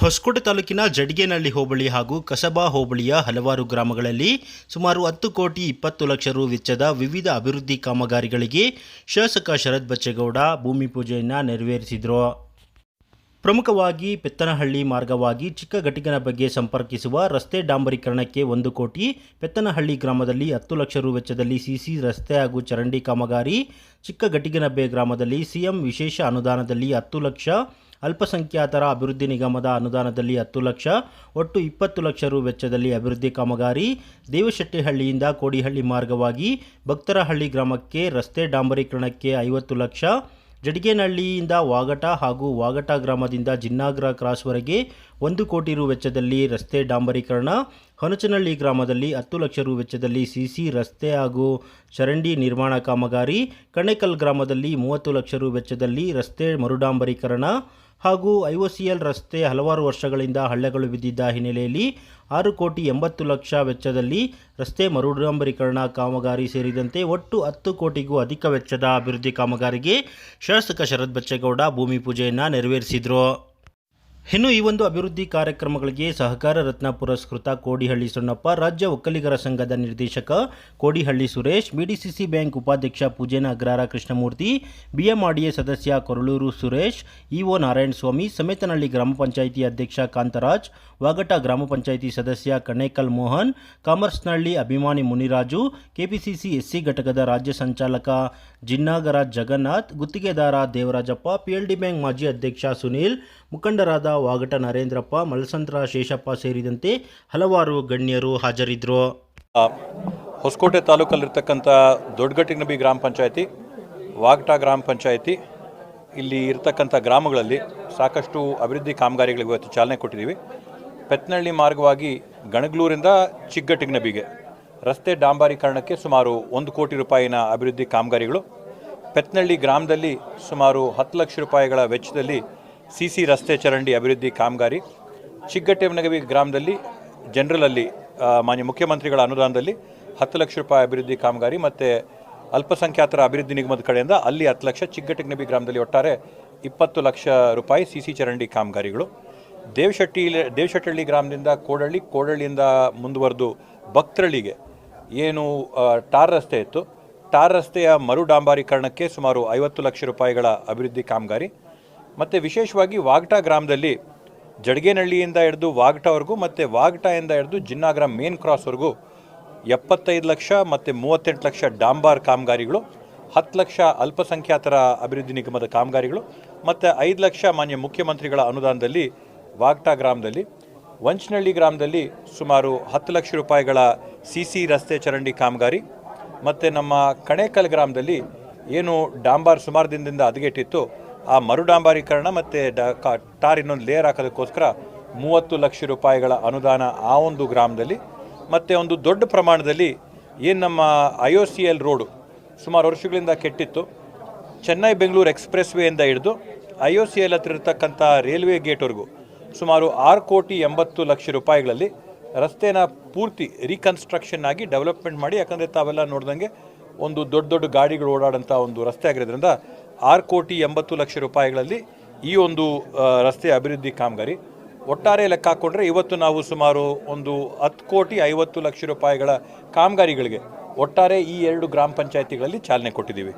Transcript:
ಹೊಸಕೋಟೆ ತಾಲೂಕಿನ ಜಡಿಗೇನಹಳ್ಳಿ ಹೋಬಳಿ ಹಾಗೂ ಕಸಬಾ ಹೋಬಳಿಯ ಹಲವಾರು ಗ್ರಾಮಗಳಲ್ಲಿ ಸುಮಾರು ಹತ್ತು ಕೋಟಿ ಇಪ್ಪತ್ತು ಲಕ್ಷ ರು ವೆಚ್ಚದ ವಿವಿಧ ಅಭಿವೃದ್ಧಿ ಕಾಮಗಾರಿಗಳಿಗೆ ಶಾಸಕ ಶರತ್ ಬಚ್ಚೇಗೌಡ ಭೂಮಿ ಪೂಜೆಯನ್ನು ನೆರವೇರಿಸಿದರು. ಪ್ರಮುಖವಾಗಿ ಪೆತ್ತನಹಳ್ಳಿ ಮಾರ್ಗವಾಗಿ ಚಿಕ್ಕಘಟಿಗನ ಬಗ್ಗೆ ಸಂಪರ್ಕಿಸುವ ರಸ್ತೆ ಡಾಂಬರೀಕರಣಕ್ಕೆ ಒಂದು ಕೋಟಿ, ಪೆತ್ತನಹಳ್ಳಿ ಗ್ರಾಮದಲ್ಲಿ ಹತ್ತು ಲಕ್ಷ ರು ವೆಚ್ಚದಲ್ಲಿ ಸಿಸಿ ರಸ್ತೆ ಹಾಗೂ ಚರಂಡಿ ಕಾಮಗಾರಿ ಚಿಕ್ಕಘಟಿಗನಬ್ಬೆ ಗ್ರಾಮದಲ್ಲಿ ಸಿಎಂ ವಿಶೇಷ ಅನುದಾನದಲ್ಲಿ ಹತ್ತು ಲಕ್ಷ ಅಲ್ಪಸಂಖ್ಯಾತರ ಅಭಿವೃದ್ಧಿ ನಿಗಮದ ಅನುದಾನದಲ್ಲಿ ಹತ್ತು ಲಕ್ಷ, ಒಟ್ಟು ಇಪ್ಪತ್ತು ಲಕ್ಷ ರು ವೆಚ್ಚದಲ್ಲಿ ಅಭಿವೃದ್ಧಿ ಕಾಮಗಾರಿ ದೇವಶೆಟ್ಟಿಹಳ್ಳಿಯಿಂದ ಕೋಡಿಹಳ್ಳಿ ಮಾರ್ಗವಾಗಿ ಭಕ್ತರಹಳ್ಳಿ ಗ್ರಾಮಕ್ಕೆ ರಸ್ತೆ ಡಾಂಬರೀಕರಣಕ್ಕೆ ಐವತ್ತು ಲಕ್ಷ, ಜಡಿಗೇನಹಳ್ಳಿಯಿಂದ ವಾಗಟ ಹಾಗೂ ವಾಗಟ ಗ್ರಾಮದಿಂದ ಜಿನ್ನಾಗ್ರ ಕ್ರಾಸ್ವರೆಗೆ ಒಂದು ಕೋಟಿ ರು ವೆಚ್ಚದಲ್ಲಿ ರಸ್ತೆ ಡಾಂಬರೀಕರಣ, ಹೊನಚನಹಳ್ಳಿ ಗ್ರಾಮದಲ್ಲಿ ಹತ್ತು ಲಕ್ಷ ರು ವೆಚ್ಚದಲ್ಲಿ ಸಿಸಿ ರಸ್ತೆ ಹಾಗೂ ಚರಂಡಿ ನಿರ್ಮಾಣ ಕಾಮಗಾರಿ, ಕಣೇಕಲ್ ಗ್ರಾಮದಲ್ಲಿ ಮೂವತ್ತು ಲಕ್ಷ ರು ವೆಚ್ಚದಲ್ಲಿ ರಸ್ತೆ ಮರುಡಾಂಬರೀಕರಣ ಹಾಗೂ ಐಒಸಿಎಲ್ ರಸ್ತೆ ಹಲವಾರು ವರ್ಷಗಳಿಂದ ಹಳ್ಳೆಗಳು ಬಿದ್ದಿದ್ದ ಹಿನ್ನೆಲೆಯಲ್ಲಿ ಆರು ಕೋಟಿ ಎಂಬತ್ತು ಲಕ್ಷ ವೆಚ್ಚದಲ್ಲಿ ರಸ್ತೆ ಮರುಡಾಂಬರೀಕರಣ ಕಾಮಗಾರಿ ಸೇರಿದಂತೆ ಒಟ್ಟು ಹತ್ತು ಕೋಟಿಗೂ ಅಧಿಕ ವೆಚ್ಚದ ಅಭಿವೃದ್ಧಿ ಕಾಮಗಾರಿಗೆ ಶಾಸಕ ಶರತ್ ಬಚ್ಚೇಗೌಡ ಭೂಮಿ ಪೂಜೆಯನ್ನು ನೆರವೇರಿಸಿದರು. ಇನ್ನು ಈ ಒಂದು ಅಭಿವೃದ್ಧಿ ಕಾರ್ಯಕ್ರಮಗಳಿಗೆ ಸಹಕಾರ ರತ್ನ ಪುರಸ್ಕೃತ ಕೋಡಿಹಳ್ಳಿ ಸೊಣ್ಣಪ್ಪ ರಾಜ್ಯ ಒಕ್ಕಲಿಗರ ಸಂಘದ ನಿರ್ದೇಶಕ ಕೋಡಿಹಳ್ಳಿ ಸುರೇಶ್, ಬಿಡಿಸಿಸಿ ಬ್ಯಾಂಕ್ ಉಪಾಧ್ಯಕ್ಷ ಪೂಜೇನ ಅಗ್ರಾರ ಕೃಷ್ಣಮೂರ್ತಿ, ಬಿಎಂಆರ್ಡಿಎ ಸದಸ್ಯ ಕೊರಳೂರು ಸುರೇಶ್, ಇಒ ನಾರಾಯಣಸ್ವಾಮಿ ಸಮೇತನಹಳ್ಳಿ ಗ್ರಾಮ ಪಂಚಾಯಿತಿ ಅಧ್ಯಕ್ಷ ಕಾಂತರಾಜ್, ವಾಗಟ ಗ್ರಾಮ ಪಂಚಾಯಿತಿ ಸದಸ್ಯ ಕಣೇಕಲ್ ಮೋಹನ್, ಕಾಮರ್ಸ್ನಹಳ್ಳಿ ಅಭಿಮಾನಿ ಮುನಿರಾಜು, ಕೆಪಿಸಿಸಿ ಎಸ್ಸಿ ಘಟಕದ ರಾಜ್ಯ ಸಂಚಾಲಕ ಜಿನ್ನಾಗರ ಜಗನ್ನಾಥ್, ಗುತ್ತಿಗೆದಾರ ದೇವರಾಜಪ್ಪ, ಪಿಎಲ್ಡಿ ಬ್ಯಾಂಕ್ ಮಾಜಿ ಅಧ್ಯಕ್ಷ ಸುನೀಲ್, ಮುಖಂಡರಾದ ವಾಗಟ ನರೇಂದ್ರಪ್ಪ, ಮಲ್ಸಂದ್ರ ಶೇಷಪ್ಪ ಸೇರಿದಂತೆ ಹಲವಾರು ಗಣ್ಯರು ಹಾಜರಿದ್ದರು ಹೊಸಕೋಟೆ ತಾಲೂಕಲ್ಲಿರ್ತಕ್ಕಂಥ ದೊಡ್ಡಗಟ್ಟಿನಬಿ ಗ್ರಾಮ ಪಂಚಾಯತಿ, ವಾಗಟ ಗ್ರಾಮ ಪಂಚಾಯತಿ, ಇಲ್ಲಿ ಇರ್ತಕ್ಕಂಥ ಗ್ರಾಮಗಳಲ್ಲಿ ಸಾಕಷ್ಟು ಅಭಿವೃದ್ಧಿ ಕಾಮಗಾರಿಗಳಿಗೆ ಇವತ್ತು ಚಾಲನೆ ಕೊಟ್ಟಿದ್ದೀವಿ. ಪೆತ್ನಹಳ್ಳಿ ಮಾರ್ಗವಾಗಿ ಗಣಗ್ಲೂರಿಂದ ಚಿಕ್ಕಗಟ್ಟಿನಬಿಗೆ ರಸ್ತೆ ಡಾಂಬಾರೀಕರಣಕ್ಕೆ ಸುಮಾರು ಒಂದು ಕೋಟಿ ರೂಪಾಯಿನ ಅಭಿವೃದ್ಧಿ ಕಾಮಗಾರಿಗಳು. ಪೆತ್ನಹಳ್ಳಿ ಗ್ರಾಮದಲ್ಲಿ ಸುಮಾರು ಹತ್ತು ಲಕ್ಷ ರೂಪಾಯಿಗಳ ವೆಚ್ಚದಲ್ಲಿ ಸಿ ಸಿ ರಸ್ತೆ ಚರಂಡಿ ಅಭಿವೃದ್ಧಿ ಕಾಮಗಾರಿ ಚಿಕ್ಕಗಟ್ಟೆನಗವಿ ಗ್ರಾಮದಲ್ಲಿ ಜನರಲಲ್ಲಿ ಮಾನ್ಯ ಮುಖ್ಯಮಂತ್ರಿಗಳ ಅನುದಾನದಲ್ಲಿ ಹತ್ತು ಲಕ್ಷ ರೂಪಾಯಿ ಅಭಿವೃದ್ಧಿ ಕಾಮಗಾರಿ ಮತ್ತು ಅಲ್ಪಸಂಖ್ಯಾತರ ಅಭಿವೃದ್ಧಿ ನಿಗಮದ ಕಡೆಯಿಂದ ಅಲ್ಲಿ ಹತ್ತು ಲಕ್ಷ ಚಿಗ್ಗಟ್ಟೆಗ್ನಬಿ ಗ್ರಾಮದಲ್ಲಿ ಒಟ್ಟಾರೆ ಇಪ್ಪತ್ತು ಲಕ್ಷ ರೂಪಾಯಿ ಸಿ ಸಿ ಚರಂಡಿ ಕಾಮಗಾರಿಗಳು. ದೇವಶೆಟ್ಟಿ ದೇವಶೆಟ್ಟಹಳ್ಳಿ ಗ್ರಾಮದಿಂದ ಕೋಡಳ್ಳಿ, ಕೋಡಳ್ಳಿಯಿಂದ ಮುಂದುವರೆದು ಭಕ್ತರಳ್ಳಿಗೆ ಏನು ಟಾರ್ ರಸ್ತೆ ಇತ್ತು. ಟಾರ್ ರಸ್ತೆಯ ಮರು ಡಾಂಬಾರೀಕರಣಕ್ಕೆ ಸುಮಾರು ಐವತ್ತು ಲಕ್ಷ ರೂಪಾಯಿಗಳ ಅಭಿವೃದ್ಧಿ ಕಾಮಗಾರಿ ಮತ್ತು ವಿಶೇಷವಾಗಿ ವಾಗಟ ಗ್ರಾಮದಲ್ಲಿ ಜಡ್ಗೇನಹಳ್ಳಿಯಿಂದ ಹಿಡಿದು ವಾಗಟವರೆಗೂ ಮತ್ತು ವಾಗಟದಿಂದ ಹಿಡಿದು ಜಿನ್ನಾಗ್ರ ಮೇನ್ ಕ್ರಾಸ್ವರೆಗೂ ಎಪ್ಪತ್ತೈದು ಲಕ್ಷ ಮತ್ತು ಮೂವತ್ತೆಂಟು ಲಕ್ಷ ಡಾಂಬಾರ್ ಕಾಮಗಾರಿಗಳು, ಹತ್ತು ಲಕ್ಷ ಅಲ್ಪಸಂಖ್ಯಾತರ ಅಭಿವೃದ್ಧಿ ನಿಗಮದ ಕಾಮಗಾರಿಗಳು ಮತ್ತು ಐದು ಲಕ್ಷ ಮಾನ್ಯ ಮುಖ್ಯಮಂತ್ರಿಗಳ ಅನುದಾನದಲ್ಲಿ ವಾಗ್ಟಾ ಗ್ರಾಮದಲ್ಲಿ, ವಂಚನಹಳ್ಳಿ ಗ್ರಾಮದಲ್ಲಿ ಸುಮಾರು ಹತ್ತು ಲಕ್ಷ ರೂಪಾಯಿಗಳ ಸಿ ಸಿ ರಸ್ತೆ ಚರಂಡಿ ಕಾಮಗಾರಿ ಮತ್ತು ನಮ್ಮ ಕಣೇಕಲ್ ಗ್ರಾಮದಲ್ಲಿ ಏನು ಡಾಂಬಾರ್ ಸುಮಾರು ದಿನದಿಂದ ಹದಗೆಟ್ಟಿತ್ತು. ಆ ಮರುಡಾಂಬರೀಕರಣ ಮತ್ತು ಡ ಟಾರ್ ಇನ್ನೊಂದು ಲೇಯರ್ ಹಾಕೋದಕ್ಕೋಸ್ಕರ ಮೂವತ್ತು ಲಕ್ಷ ರೂಪಾಯಿಗಳ ಅನುದಾನ ಆ ಒಂದು ಗ್ರಾಮದಲ್ಲಿ, ಮತ್ತು ಒಂದು ದೊಡ್ಡ ಪ್ರಮಾಣದಲ್ಲಿ ಏನು ನಮ್ಮ I O C L road ಸುಮಾರು ವರ್ಷಗಳಿಂದ ಕೆಟ್ಟಿತ್ತು. ಚೆನ್ನೈ ಬೆಂಗಳೂರು ಎಕ್ಸ್ಪ್ರೆಸ್ ವೇಯಿಂದ ಹಿಡಿದು ಐ ಒ ಸಿ ಎಲ್ ಹತ್ರ ಇರತಕ್ಕಂಥ ರೈಲ್ವೆ ಗೇಟ್ವರೆಗೂ ಸುಮಾರು ಆರು ಕೋಟಿ ಎಂಬತ್ತು ಲಕ್ಷ ರೂಪಾಯಿಗಳಲ್ಲಿ ರಸ್ತೆನ ಪೂರ್ತಿ ರೀಕನ್ಸ್ಟ್ರಕ್ಷನ್ ಆಗಿ ಡೆವಲಪ್ಮೆಂಟ್ ಮಾಡಿ, ಯಾಕಂದರೆ ತಾವೆಲ್ಲ ನೋಡ್ದಂಗೆ ಒಂದು ದೊಡ್ಡ ದೊಡ್ಡ ಗಾಡಿಗಳು ಓಡಾಡೋಂಥ ಒಂದು ರಸ್ತೆ ಆಗಿರೋದ್ರಿಂದ ಆರು ಕೋಟಿ ಎಂಬತ್ತು ಲಕ್ಷ ರೂಪಾಯಿಗಳಲ್ಲಿ ಈ ಒಂದು ರಸ್ತೆ ಅಭಿವೃದ್ಧಿ ಕಾಮಗಾರಿ. ಒಟ್ಟಾರೆ ಲೆಕ್ಕ ಹಾಕ್ಕೊಂಡ್ರೆ ಇವತ್ತು ನಾವು ಸುಮಾರು ಒಂದು ಹತ್ತು ಕೋಟಿ ಐವತ್ತು ಲಕ್ಷ ರೂಪಾಯಿಗಳ ಕಾಮಗಾರಿಗಳಿಗೆ ಒಟ್ಟಾರೆ ಈ ಎರಡು ಗ್ರಾಮ ಪಂಚಾಯತಿಗಳಲ್ಲಿ ಚಾಲನೆ ಕೊಟ್ಟಿದ್ದೀವಿ.